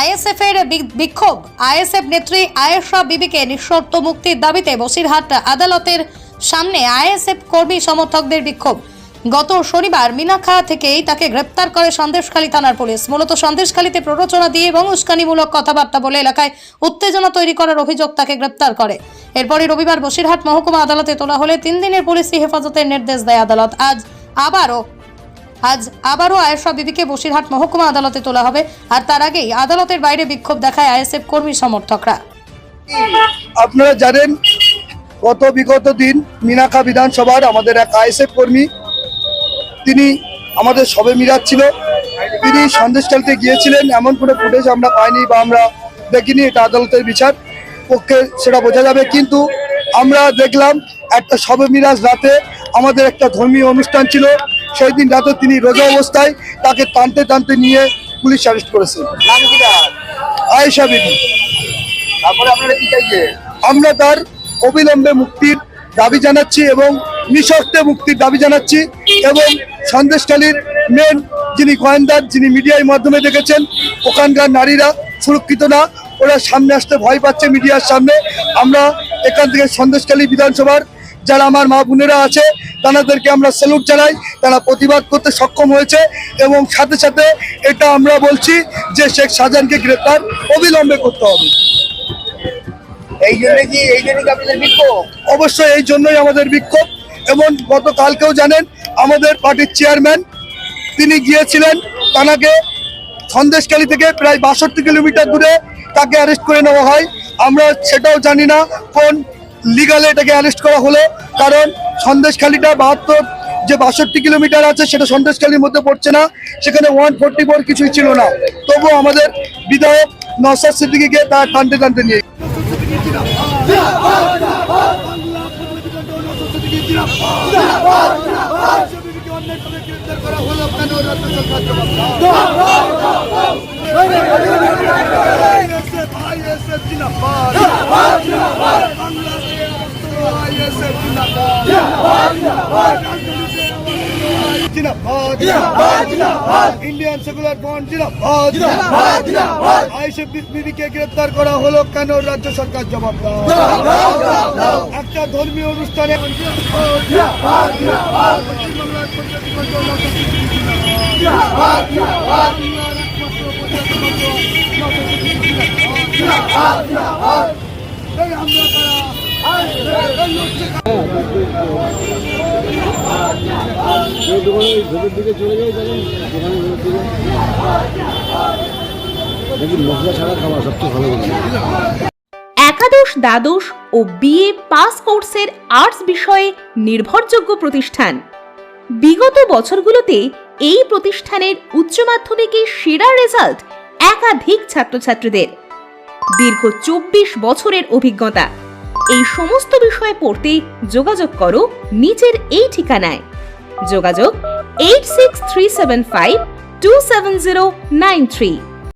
ISF এর B- বিক্ষোভ। ISF নেত্রী আয়েশা বিবিকে নিঃশর্ত মুক্তির দাবিতে বসিরহাট আদালতের সামনে আইএসএফ কর্মী সমর্থকদের বিক্ষোভ। গত শনিবার মিনাখা থেকেই তাকে গ্রেপ্তার করে সন্দেশখালী থানার পুলিশ। মূলত সন্দেশখালীতে প্ররোচনা দিয়ে এবং উস্কানিমূলক কথাবার্তা বলে এলাকায় উত্তেজনা তৈরি করার অভিযোগ তাকে গ্রেপ্তার করে। এরপরই রবিবার বসিরহাট মহকুমা আদালতে তোলা হলে তিন দিনের পুলিশি হেফাজতের নির্দেশ দেয় আদালত। আজ আবারও আজ আবারও আয়েশা বিবিকে বসিরহাট মহকুমা আদালতে তোলা হবে, আর তার আগেই আদালতের বাইরে বিক্ষোভ দেখায় আইএসএফ কর্মী সমর্থকরা। আপনারা জানেন, গত বিগত দিন মিনাখা বিধানসভার আমাদের এক আইএসএফ কর্মী, তিনি আমাদের সবে মিলাচ্ছিল তিনি সন্দেশকালতে গিয়েছিলেন, এমন কোনো ফুটেজ আমরা পাইনি বা আমরা দেখিনি, এটা আদালতের বিচার। পক্ষে সেটা বোঝা যাবে, কিন্তু আমরা দেখলাম, একটা সবে মিরাজ রাতে আমাদের একটা ধর্মীয় অনুষ্ঠান ছিল। সেই দিন রাতে তিনি রোজা অবস্থায় তাকে টানতে টানতে নিয়ে পুলিশ অ্যারেস্ট করেছে। আয়েশা বিবি। আমরা তার অবিলম্বে মুক্তির দাবি জানাচ্ছি এবং নিঃশর্তে মুক্তির দাবি জানাচ্ছি এবং সন্দেশখালীর মেন যিনি গোয়েন্দার যিনি মিডিয়ার মাধ্যমে দেখেছেন ওখানকার নারীরা সুরক্ষিত না ওরা সামনে আসতে ভয় পাচ্ছে মিডিয়ার সামনে। আমরা এখান থেকে সন্দেশখালী বিধানসভার যারা আমার মা বোনেরা আছে তাদেরকে আমরা স্যালুট জানাই। তারা প্রতিবাদ করতে সক্ষম হয়েছে এবং সাথে সাথে এটা আমরা বলছি যে শেখ শাহজাহানকে গ্রেপ্তার অবিলম্বে করতে হবে। এই জন্য কি এই জন্য কি আপনাদের বিক্ষোভ? অবশ্যই এই জন্যই আমাদের বিক্ষোভ। এবং গতকালকেও জানেন আমাদের পার্টির চেয়ারম্যান তিনি গিয়েছিলেন তানাকে সন্দেশখালী থেকে প্রায় বাষট্টি কিলোমিটার দূরে তাকে অ্যারেস্ট করে নেওয়া হয়। আমরা সেটাও জানি না কোন লিগালে এটাকে অ্যারেস্ট করা হলো, কারণ সন্দেশখালীটা বাহাত্তর যে বাষট্টি কিলোমিটার আছে সেটা সন্দেশখালীর মধ্যে পড়ছে না, সেখানে ওয়ান ফোর্টি ফোর কিছুই ছিল না। তবুও আমাদের বিধায়ক নসাদ সিদ্দিকিকে তার টানতে টানতে নিয়ে ইন্ডিয়ান সেকুলার ফ্রন্ট আইসে বিবিকে গ্রেপ্তার করা হলো কেন? রাজ্য সরকার জবাব একটা ধর্মীয় অনুষ্ঠানে একাদশ, দ্বাদশ ও বিএ পাস কোর্সের আর্টস বিষয়ে নির্ভরযোগ্য প্রতিষ্ঠান। বিগত বছরগুলোতে এই প্রতিষ্ঠানের উচ্চ মাধ্যমিকে সেরা রেজাল্ট একাধিক ছাত্রছাত্রীদের। দীর্ঘ চব্বিশ বছরের অভিজ্ঞতা। এই সমস্ত বিষয়ে পড়তে যোগাযোগ করো নিচের এই ঠিকানায়। যোগাযোগ eight six three seven five two seven zero nine three